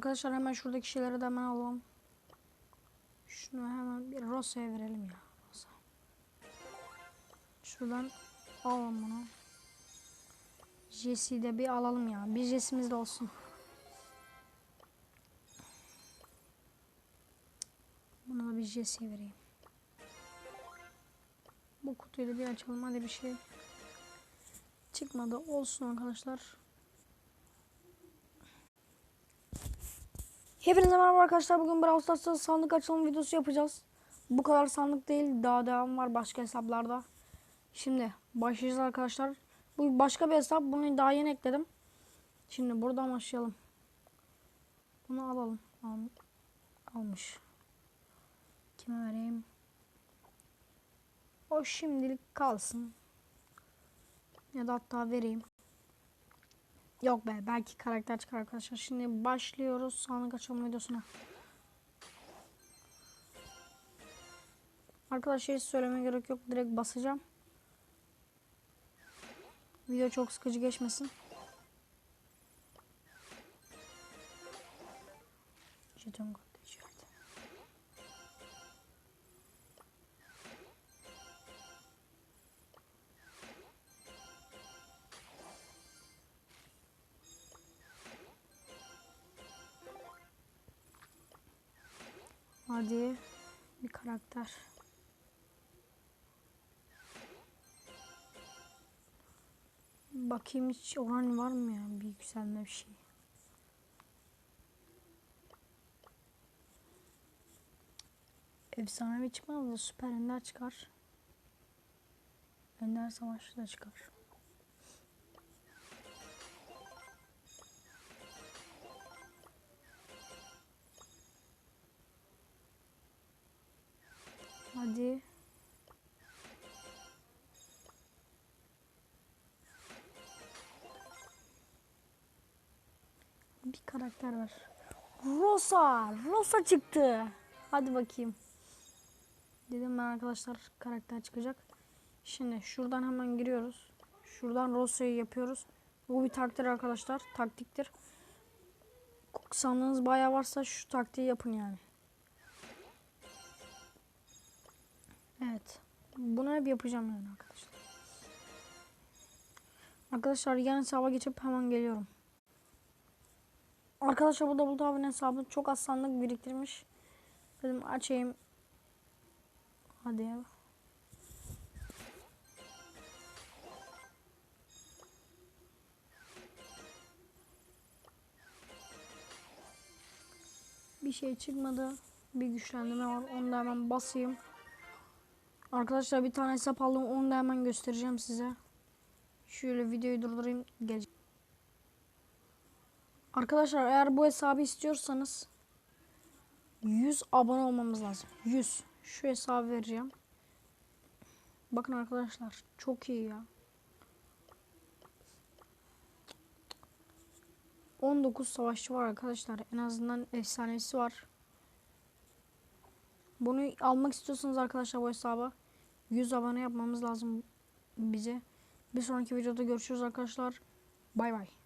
Arkadaşlar hemen şuradaki şeyleri de hemen alalım. Şunu hemen bir Rosa'ya verelim ya. Rosa. Şuradan alalım bunu. Jesse'yi de bir alalım ya. Bir Jesse'miz de olsun. Buna da bir Jesse'ye vereyim. Bu kutuyu da bir açalım. Hadi bir şey çıkmadı. Olsun arkadaşlar. Hepinize merhaba arkadaşlar. Bugün Brawl Stars'ta sandık açılım videosu yapacağız. Bu kadar sandık değil. Daha devam var başka hesaplarda. Şimdi başlayacağız arkadaşlar. Bu başka bir hesap. Bunu daha yeni ekledim. Şimdi buradan başlayalım. Bunu alalım. Al, almış. Kime vereyim? O şimdilik kalsın. Ya da hatta vereyim. Yok be belki karakter çıkar arkadaşlar. Şimdi başlıyoruz sandık açılma videosuna. Arkadaşlar hiç söylemeye gerek yok. Direkt basacağım. Video çok sıkıcı geçmesin. Jeton Hadi bir karakter. Bakayım hiç oran var mı ya bir yükselme bir şey. Efsanevi çıkmaz da süper ender çıkar. Ender savaşçı da çıkar. Bir karakter var. Rosa. Rosa çıktı. Hadi bakayım. Dedim ben arkadaşlar karakter çıkacak. Şimdi şuradan hemen giriyoruz. Şuradan Rosa'yı yapıyoruz. Bu bir taktik arkadaşlar. Taktiktir. Sandığınız bayağı varsa şu taktiği yapın yani. Evet. Bunu hep yapacağım yani arkadaşlar. Arkadaşlar yan hesaba geçip hemen geliyorum. Arkadaşlar bu Double Tower'ın hesabı çok az sandık biriktirmiş. Dedim açayım. Hadi ya. Bir şey çıkmadı. Bir güçlendirme var. Onu da hemen basayım. Arkadaşlar bir tane hesap aldım. Onu da hemen göstereceğim size. Şöyle videoyu durdurayım. Gelecek. Arkadaşlar eğer bu hesabı istiyorsanız 100 abone olmamız lazım. 100. Şu hesabı vereceğim. Bakın arkadaşlar çok iyi ya. 19 savaşçı var arkadaşlar. En azından efsanesi var. Bunu almak istiyorsanız arkadaşlar bu hesaba 100 abone yapmamız lazım bize. Bir sonraki videoda görüşürüz arkadaşlar. Bay bay.